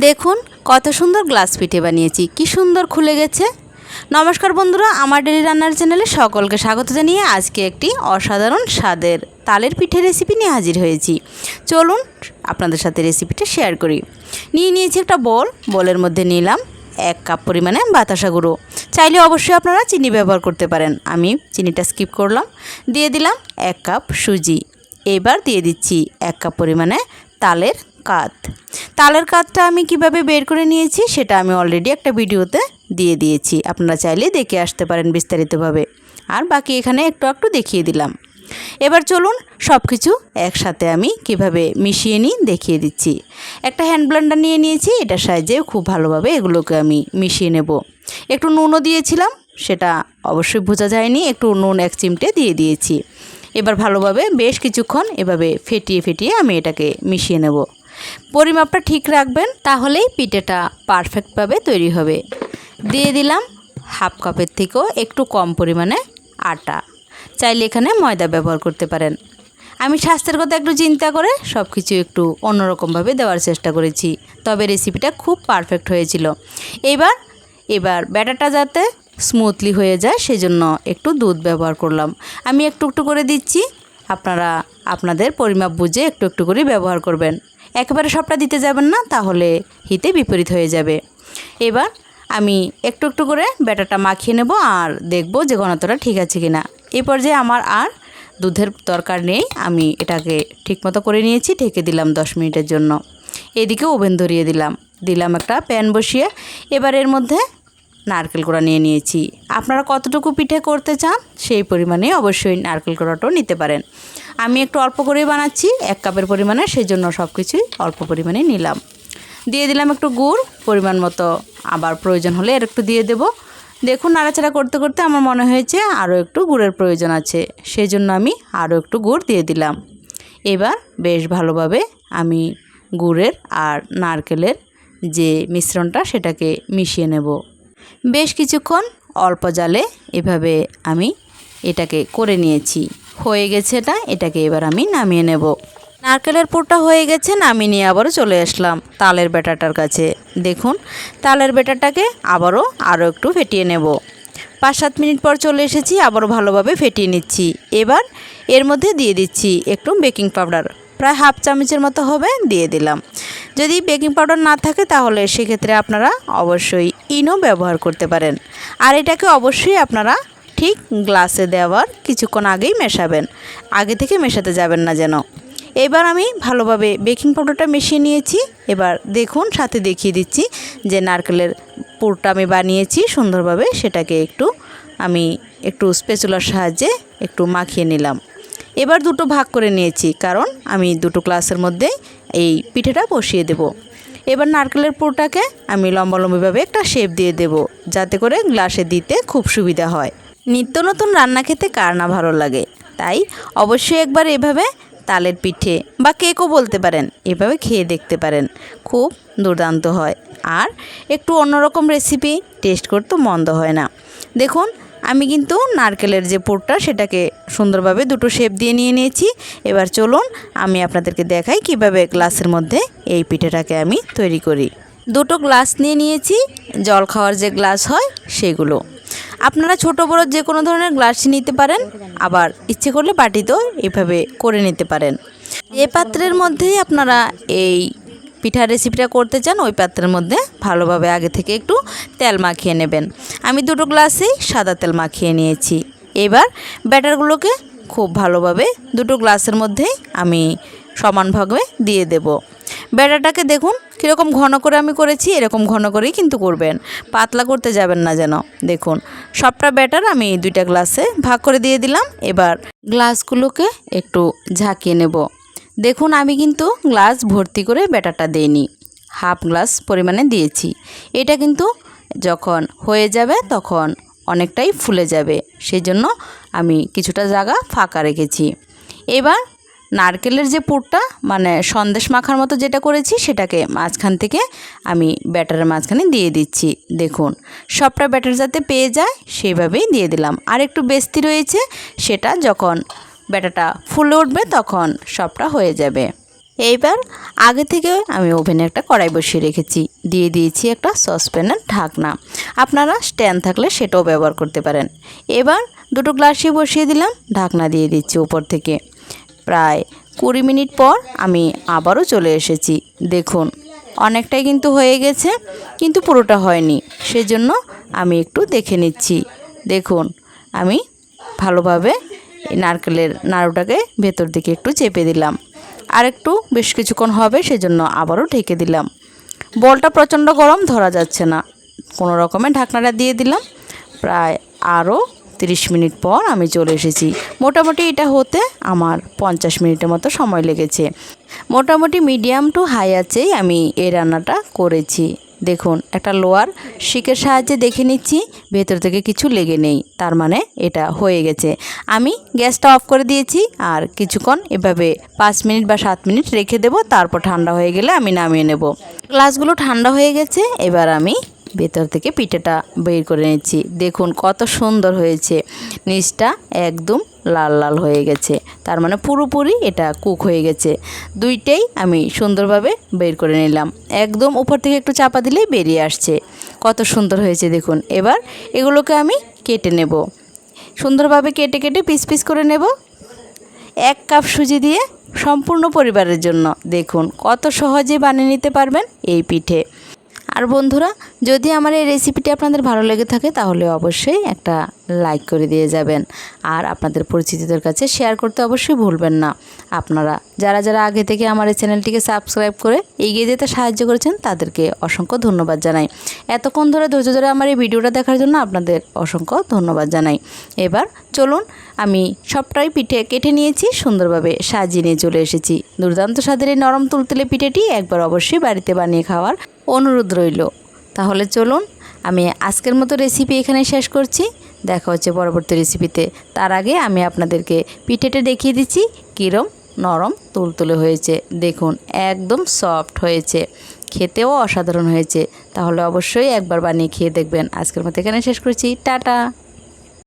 দেখুন, কত সুন্দর গ্লাস পিঠে বানিয়েছি। কি সুন্দর খুলে গেছে। নমস্কার বন্ধুরা, আমার ডেলি রান্নার চ্যানেলে সকলকে স্বাগত জানিয়ে আজকে একটি অসাধারণ স্বাদের তালের পিঠে রেসিপি নিয়ে হাজির হয়েছি। চলুন, আপনাদের সাথে রেসিপিটা শেয়ার করি। নিয়ে নিয়েছি একটা বোল বোলের মধ্যে নিলাম এক কাপ পরিমাণে বাতাসা গুঁড়ো। চাইলে অবশ্যই আপনারা চিনি ব্যবহার করতে পারেন। আমি চিনিটা স্কিপ করলাম। দিয়ে দিলাম এক কাপ সুজি। এবার দিয়ে দিচ্ছি এক কাপ পরিমাণে তালের কাত তালের কাতটা আমি কীভাবে বের করে নিয়েছি সেটা আমি অলরেডি একটা ভিডিওতে দিয়ে দিয়েছি। আপনারা চাইলে দেখে আসতে পারেন বিস্তারিতভাবে। আর বাকি এখানে একটু একটু দেখিয়ে দিলাম। এবার চলুন সব কিছু একসাথে আমি কীভাবে মিশিয়ে নিই দেখিয়ে দিচ্ছি। একটা হ্যান্ড ব্লেন্ডার নিয়ে নিয়েছি, এটার সাহায্যে খুব ভালোভাবে এগুলোকে আমি মিশিয়ে নেব। একটু নুনও দিয়েছিলাম, সেটা অবশ্যই বোঝা যায়নি, একটু নুন এক চিমটে দিয়ে দিয়েছি। এবার ভালোভাবে বেশ কিছুক্ষণ এভাবে ফেটিয়ে ফেটিয়ে আমি এটাকে মিশিয়ে নেব। পরিমাপটা ঠিক রাখবেন, তাহলেই পিঠেটা পারফেক্টভাবে তৈরি হবে। দিয়ে দিলাম হাফ কাপের থেকেও একটু কম পরিমাণে আটা। চাইলে এখানে ময়দা ব্যবহার করতে পারেন। আমি স্বাস্থ্যের কথা একটু চিন্তা করে সব কিছু একটু অন্যরকমভাবে দেওয়ার চেষ্টা করেছি, তবে রেসিপিটা খুব পারফেক্ট হয়েছিল। এবার এবার ব্যাটারটা যাতে স্মুথলি হয়ে যায়, সেজন্য একটু দুধ ব্যবহার করলাম। আমি একটু একটু করে দিচ্ছি, আপনারা, আপনাদের পরিমাপ বুঝে একটু একটু করে ব্যবহার করবেন। একেবারে সবটা দিতে যাবেন না, তাহলে হিতে বিপরীত হয়ে যাবে। এবার আমি একটু একটু করে ব্যাটারটা মাখিয়ে নেব আর দেখব যে ঘনত্বটা ঠিক আছে কি না এ পর্যায়ে আমার আর দুধের দরকার নেই, আমি এটাকে ঠিকমতো করে নিয়েছি, ঢেকে দিলাম দশ মিনিটের জন্য। এদিকে ওভেন ধরিয়ে দিলাম। দিলাম একটা প্যান বসিয়ে। এবার এর মধ্যে নারকেল কোড়া নিয়ে নিয়েছি। আপনারা কতটুকু পিঠে করতে চান, সেই পরিমাণে অবশ্যই নারকেল কোড়াটাও নিতে পারেন। আমি একটু অল্প করেই বানাচ্ছি, এক কাপের পরিমাণে সেই জন্য সব কিছুই অল্প পরিমাণে নিলাম। দিয়ে দিলাম একটু গুড়, পরিমাণ মতো। আবার প্রয়োজন হলে এর একটু দিয়ে দেব। দেখুন, নাড়াচাড়া করতে করতে আমার মনে হয়েছে আরও একটু গুড়ের প্রয়োজন আছে। সেই জন্য আমি আরও একটু গুড় দিয়ে দিলাম। এবার বেশ ভালোভাবে আমি গুড়ের আর নারকেলের যে মিশ্রণটা, সেটাকে মিশিয়ে নেব। বেশ কিছুক্ষণ অল্প জালে এভাবে আমি এটাকে করে নিয়েছি। হয়ে গেছে এটা, এটাকে এবার আমি নামিয়ে নেব। নারকেলের পুরটা হয়ে গেছে, নামিয়ে নিয়ে আবারও চলে আসলাম তালের বেটাটার কাছে। দেখুন, তালের বেটাটাকে আবারও আরও একটু ফেটিয়ে নেব। পাঁচ সাত মিনিট পর চলে এসেছি, আবারও ভালোভাবে ফেটিয়ে নিচ্ছি। এবার এর মধ্যে দিয়ে দিচ্ছি একটু বেকিং পাউডার। প্রায় হাফ চামচের মতো হবে, দিয়ে দিলাম। যদি বেকিং পাউডার না থাকে, তাহলে সেক্ষেত্রে আপনারা অবশ্যই ইনো ব্যবহার করতে পারেন। আর এটাকে অবশ্যই আপনারা ঠিক গ্লাসে দেওয়ার কিছুক্ষণ আগেই মেশাবেন। আগে থেকে মেশাতে যাবেন না যেন। এবার আমি ভালোভাবে বেকিং পাউডারটা মিশিয়ে নিয়েছি। এবার দেখুন, সাথে দেখিয়ে দিচ্ছি যে নারকেলের পুরটা আমি বানিয়েছি। সুন্দরভাবে সেটাকে একটু আমি একটু স্পেচুলার সাহায্যে একটু মাখিয়ে নিলাম। এবার দুটো ভাগ করে নিয়েছি, কারণ আমি দুটো গ্লাসের মধ্যে এই পিঠেটা বসিয়ে দেব। এবার নারকেলের পুরটাকে আমি লম্বা লম্বিভাবে একটা শেপ দিয়ে দেব, যাতে করে গ্লাসে দিতে খুব সুবিধা হয়। নিত্য নতুন রান্না খেতে কার না ভালো লাগে? তাই অবশ্যই একবার এভাবে তালের পিঠে বা কেকও বলতে পারেন, এভাবে খেয়ে দেখতে পারেন, খুব দুর্দান্ত হয়। আর একটু অন্যরকম রেসিপি টেস্ট করতে মন্দ হয় না। দেখুন আমি কিন্তু নারকেলের যে পুরটা সেটাকে সুন্দরভাবে দুটো শেপ দিয়ে নিয়ে নিয়েছি। এবার চলুন আমি আপনাদেরকে দেখাই কীভাবে গ্লাসের মধ্যে এই পিঠেটাকে আমি তৈরি করি। দুটো গ্লাস নিয়ে নিয়েছি, জল খাওয়ার যে গ্লাস হয় সেগুলো। আপনারা ছোট বড় যে কোনো ধরনের গ্লাসই নিতে পারেন, আবার ইচ্ছে করলে বাটিতেও এভাবে করে নিতে পারেন। এ পাত্রের মধ্যেই আপনারা এই পিঠার রেসিপিটা করতে চান, ওই পাত্রের মধ্যে ভালোভাবে আগে থেকে একটু তেল মাখিয়ে নেবেন। আমি দুটো গ্লাসেই সাদা তেল মাখিয়ে নিয়েছি। এবার ব্যাটারগুলোকে খুব ভালোভাবে দুটো গ্লাসের মধ্যেই আমি সমানভাবে দিয়ে দেব। ব্যাটারটাকে দেখুন, কীরকম ঘন করে আমি করেছি, এরকম ঘন করেই কিন্তু করবেন। পাতলা করতে যাবেন না যেন। দেখুন, সবটা ব্যাটার আমি দুইটা গ্লাসে ভাগ করে দিয়ে দিলাম। এবার গ্লাসগুলোকে একটু ঝাঁকিয়ে নেব। দেখুন, আমি কিন্তু গ্লাস ভর্তি করে ব্যাটারটা দিইনি। হাফ গ্লাস পরিমাণে দিয়েছি। এটা কিন্তু যখন হয়ে যাবে তখন অনেকটাই ফুলে যাবে। সেই জন্য আমি কিছুটা জায়গা ফাঁকা রেখেছি। এবার নারকেলের যে পুরটা মানে সন্দেশ মাখার মতো যেটা করেছি, সেটাকে মাঝখান থেকে আমি ব্যাটারের মাঝখানে দিয়ে দিচ্ছি। দেখুন, সবটা ব্যাটার যাতে পেয়ে যায় সেইভাবেই দিয়ে দিলাম। আর একটু বেস্তি রয়েছে, সেটা যখন ব্যাটাটা ফুলে উঠবে তখন সবটা হয়ে যাবে। এইবার আগে থেকে আমি ওভেনে একটা কড়াই বসিয়ে রেখেছি। দিয়ে দিয়েছি একটা সসপ্যানের ঢাকনা। আপনারা স্ট্যান্ড থাকলে সেটাও ব্যবহার করতে পারেন। এবার দুটো গ্লাসই বসিয়ে দিলাম, ঢাকনা দিয়ে দিচ্ছি উপর থেকে। প্রায় কুড়ি মিনিট পর আমি আবারও চলে এসেছি। দেখুন, অনেকটাই কিন্তু হয়ে গেছে, কিন্তু পুরোটা হয়নি। সেজন্য আমি একটু দেখে নিচ্ছি। দেখুন, আমি ভালোভাবে এই নারকেলের নাড়ুটাকে ভেতর দিকে একটু চেপে দিলাম। আর একটু বেশ কিছুক্ষণ হবে, সেজন্য আবারও ঢেকে দিলাম। বলটা প্রচণ্ড গরম, ধরা যাচ্ছে না। কোনো রকমে ঢাকনাটা দিয়ে দিলাম। প্রায় আরও তিরিশ মিনিট পর আমি চলে এসেছি। মোটামুটি এটা হতে আমার পঞ্চাশ মিনিটের মতো সময় লেগেছে। মোটামুটি মিডিয়াম টু হাই আছেই আমি এই রান্নাটা করেছি। দেখুন, একটা লোয়ার শিকের সাহায্যে দেখে নিচ্ছি, ভেতর থেকে কিছু লেগে নেই, তার মানে এটা হয়ে গেছে। আমি গ্যাসটা অফ করে দিয়েছি, আর কিছুক্ষণ এভাবে পাঁচ মিনিট বা সাত মিনিট রেখে দেবো, তারপর ঠান্ডা হয়ে গেলে আমি নামিয়ে নেব। গ্লাসগুলো ঠান্ডা হয়ে গেছে, এবার আমি ভেতর থেকে পিঠেটা বের করে নিচ্ছি। দেখুন কত সুন্দর হয়েছে, নিচটা একদম লাল লাল হয়ে গেছে। তার মানে পুরোপুরি এটা কুক হয়ে গেছে। দুইটাই আমি সুন্দরভাবে বের করে নিলাম। একদম উপর থেকে একটু চাপা দিলেই বেরিয়ে আসছে। কত সুন্দর হয়েছে দেখুন। এবার এগুলোকে আমি কেটে নেব। সুন্দরভাবে কেটে কেটে পিস পিস করে নেব। এক কাপ সুজি দিয়ে সম্পূর্ণ পরিবারের জন্য। দেখুন কত সহজে বানিয়ে নিতে পারবেন এই পিঠে। আর বন্ধুরা, যদি আমার এই রেসিপিটি আপনাদের ভালো লেগে থাকে, তাহলে অবশ্যই একটা লাইক করে দিয়ে যাবেন। আর আপনাদের পরিচিতদের কাছে শেয়ার করতে অবশ্যই ভুলবেন না। আপনারা, যারা যারা আগে থেকে আমার এই চ্যানেলটিকে সাবস্ক্রাইব করে এগিয়ে যেতে সাহায্য করেছেন, তাদেরকে অসংখ্য ধন্যবাদ জানাই। এতক্ষণ ধরে ধৈর্য ধরে আমার এই ভিডিওটা দেখার জন্য আপনাদের অসংখ্য ধন্যবাদ জানাই। এবার চলুন, আমি সবটাই পিঠে কেটে নিয়েছি, সুন্দরভাবে সাজিয়ে নিয়ে চলে এসেছি। দুর্দান্ত স্বাদের এই নরম তুলতুলে পিঠেটি একবার অবশ্যই বাড়িতে বানিয়ে খাওয়ার অনুরোধ রইল। তাহলে চলুন, আমি আজকের মতো রেসিপি এখানে শেষ করছি। দেখা হচ্ছে পরবর্তী রেসিপিতে তার আগে আমি আপনাদেরকে পিঠেটা দেখিয়ে দিচ্ছি, কীরম নরম তুলতুলে হয়েছে। দেখুন, একদম সফট হয়েছে। খেতেও অসাধারণ হয়েছে। তাহলে অবশ্যই একবার বানিয়ে খেয়ে দেখবেন। আজকের মতো এখানে শেষ করছি। টাটা!